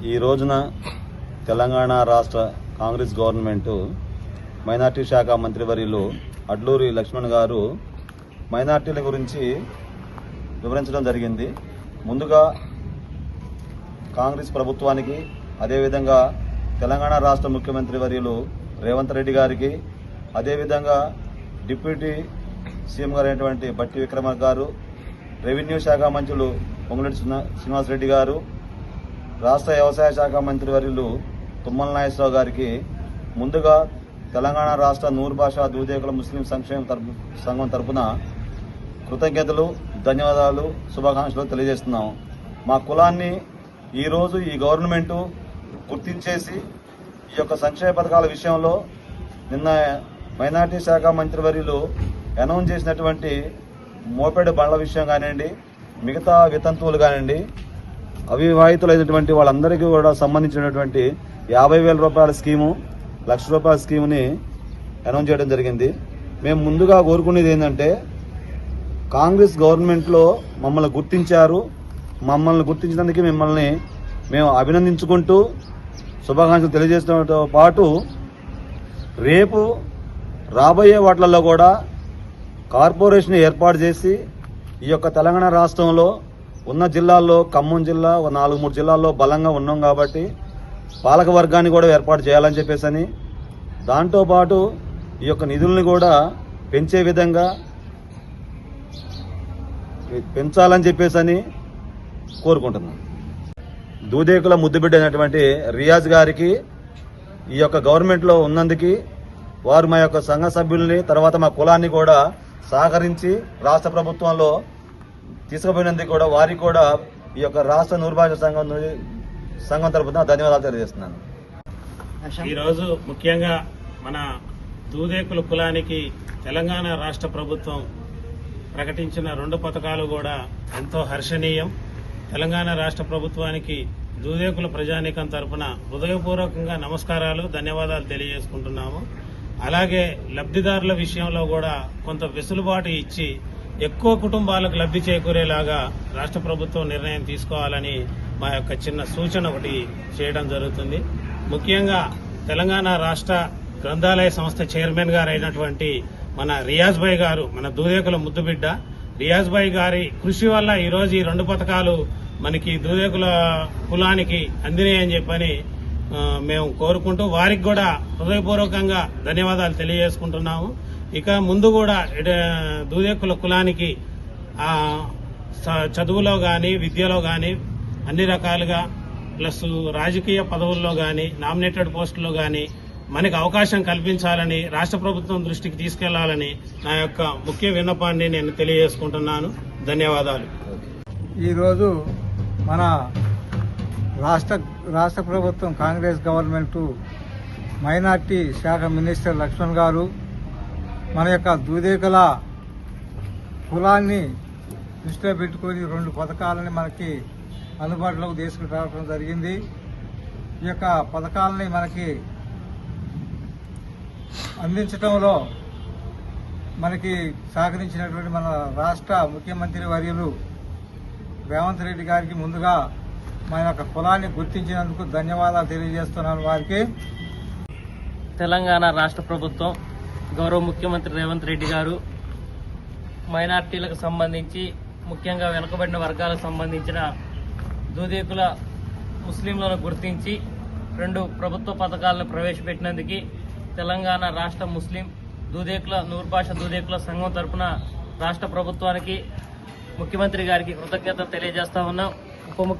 ఈ రోజున తెలంగాణ రాష్ట్ర కాంగ్రెస్ గవర్నమెంటు మైనార్టీ శాఖ మంత్రివర్యులు అడ్లూరి లక్ష్మణ్ గారు మైనార్టీల గురించి వివరించడం జరిగింది. ముందుగా కాంగ్రెస్ ప్రభుత్వానికి అదేవిధంగా తెలంగాణ రాష్ట్ర ముఖ్యమంత్రి వర్యులు రేవంత్ రెడ్డి గారికి అదేవిధంగా డిప్యూటీ సీఎం గారైనటువంటి బట్టి విక్రమార్క గారు రెవెన్యూ శాఖ మంత్రులు పొంగులేటి శ్రీనివాసరెడ్డి గారు రాష్ట్ర వ్యవసాయ శాఖ మంత్రి వర్యులు తుమ్మల నాగేశ్వరరావు గారికి ముందుగా తెలంగాణ రాష్ట్ర నూరు భాషా దూదేకుల ముస్లిం సంక్షేమ తరపు సంఘం తరపున కృతజ్ఞతలు ధన్యవాదాలు శుభాకాంక్షలు తెలియజేస్తున్నాం మా కులాన్ని ఈరోజు ఈ గవర్నమెంటు గుర్తించేసి ఈ యొక్క సంక్షేమ పథకాల విషయంలో నిన్న మైనార్టీ శాఖ మంత్రివర్యులు అనౌన్స్ చేసినటువంటి మోపెడ్ బండ్ల విషయం కానివ్వండి మిగతా వితంతువులు కానివ్వండి అవివాహితులైనటువంటి వాళ్ళందరికీ కూడా సంబంధించినటువంటి యాభై వేల రూపాయల స్కీము లక్ష రూపాయల స్కీముని అనౌన్స్ చేయడం జరిగింది. మేము ముందుగా కోరుకునేది ఏంటంటే కాంగ్రెస్ గవర్నమెంట్లో మమ్మల్ని గుర్తించారు. మమ్మల్ని గుర్తించినందుకు మిమ్మల్ని మేము అభినందించుకుంటూ శుభాకాంక్షలు తెలియజేస్తున్నతో పాటు రేపు రాబోయే వాటిలలో కూడా కార్పొరేషన్ ఏర్పాటు చేసి ఈ యొక్క తెలంగాణ రాష్ట్రంలో ఉన్న జిల్లాల్లో ఖమ్మం జిల్లా ఒక నాలుగు మూడు జిల్లాల్లో బలంగా ఉన్నాం కాబట్టి పాలక వర్గాన్ని కూడా ఏర్పాటు చేయాలని చెప్పేసి అని దాంతోపాటు ఈ యొక్క నిధుల్ని కూడా పెంచే విధంగా పెంచాలని చెప్పేసి అని కోరుకుంటున్నాం. దూదేకుల ముద్దుబిడ్డ అయినటువంటి రియాజ్ గారికి ఈ యొక్క గవర్నమెంట్లో ఉన్నందుకు వారు మా యొక్క సంఘ సభ్యుల్ని తర్వాత మా కులాన్ని కూడా సహకరించి రాష్ట్ర ప్రభుత్వంలో తీసుకుపోయినందుకు కూడా వారికి కూడా ఈ యొక్క రాష్ట్ర నూర్భాష సంఘం నుండి సంఘం తరపున ధన్యవాదాలు తెలియజేస్తున్నాను. ఈరోజు ముఖ్యంగా మన దూదేకుల కులానికి తెలంగాణ రాష్ట్ర ప్రభుత్వం ప్రకటించిన రెండు పథకాలు కూడా ఎంతో హర్షణీయం. తెలంగాణ రాష్ట్ర ప్రభుత్వానికి దూదేకుల ప్రజానీకం తరపున హృదయపూర్వకంగా నమస్కారాలు ధన్యవాదాలు తెలియజేసుకుంటున్నాము. అలాగే లబ్ధిదారుల విషయంలో కూడా కొంత వెసులుబాటు ఇచ్చి ఎక్కువ కుటుంబాలకు లబ్ధి చేకూరేలాగా రాష్ట్ర ప్రభుత్వం నిర్ణయం తీసుకోవాలని మా యొక్క చిన్న సూచన ఒకటి చేయడం జరుగుతుంది. ముఖ్యంగా తెలంగాణ రాష్ట్ర గ్రంథాలయ సంస్థ చైర్మన్ గారు అయినటువంటి మన రియాజ్ భాయ్ గారు మన దూదేకుల ముద్దుబిడ్డ. రియాజ్ భాయ్ గారి కృషి వల్ల ఈరోజు ఈ రెండు పథకాలు మనకి దూదేకుల కులానికి అందినాయని చెప్పని మేము కోరుకుంటూ వారికి కూడా హృదయపూర్వకంగా ధన్యవాదాలు తెలియజేసుకుంటున్నాము. ఇక ముందు కూడా దూదేకుల కులానికి ఆ, చదువులో గాని విద్యలో గాని అన్ని రకాలుగా ప్లస్ రాజకీయ పదవుల్లో గాని నామినేటెడ్ పోస్టుల్లో గాని మనకి అవకాశం కల్పించాలని రాష్ట్ర ప్రభుత్వం దృష్టికి తీసుకెళ్ళాలని నా యొక్క ముఖ్య విన్నపాన్ని నేను తెలియజేసుకుంటున్నాను. ధన్యవాదాలు. ఈరోజు మన రాష్ట్ర రాష్ట్ర ప్రభుత్వం కాంగ్రెస్ గవర్నమెంటు మైనార్టీ శాఖ మినిస్టర్ లక్ష్మణ్ గారు మన యొక్క దూదేకల కులాన్ని దృష్టిలో పెట్టుకొని రెండు పథకాలని మనకి అందుబాటులోకి తీసుకురావడం జరిగింది. ఈ యొక్క పథకాలని మనకి అందించడంలో మనకి సహకరించినటువంటి మన రాష్ట్ర ముఖ్యమంత్రి వర్యులు రేవంత్ రెడ్డి గారికి ముందుగా మన యొక్క కులాన్ని గుర్తించినందుకు ధన్యవాదాలు తెలియజేస్తున్నాను వారికి. తెలంగాణ రాష్ట్ర ప్రభుత్వం గౌరవ ముఖ్యమంత్రి రేవంత్ రెడ్డి గారు మైనార్టీలకు సంబంధించి ముఖ్యంగా వెనుకబడిన వర్గాలకు సంబంధించిన దూదేకుల ముస్లింలను గుర్తించి రెండు ప్రభుత్వ పథకాలను ప్రవేశపెట్టినందుకు తెలంగాణ రాష్ట్ర ముస్లిం దూదేకుల నూర్భాష దూదేకుల సంఘం తరఫున రాష్ట్ర ప్రభుత్వానికి ముఖ్యమంత్రి గారికి కృతజ్ఞత తెలియజేస్తా ఉన్నాం. ఉప ముఖ్య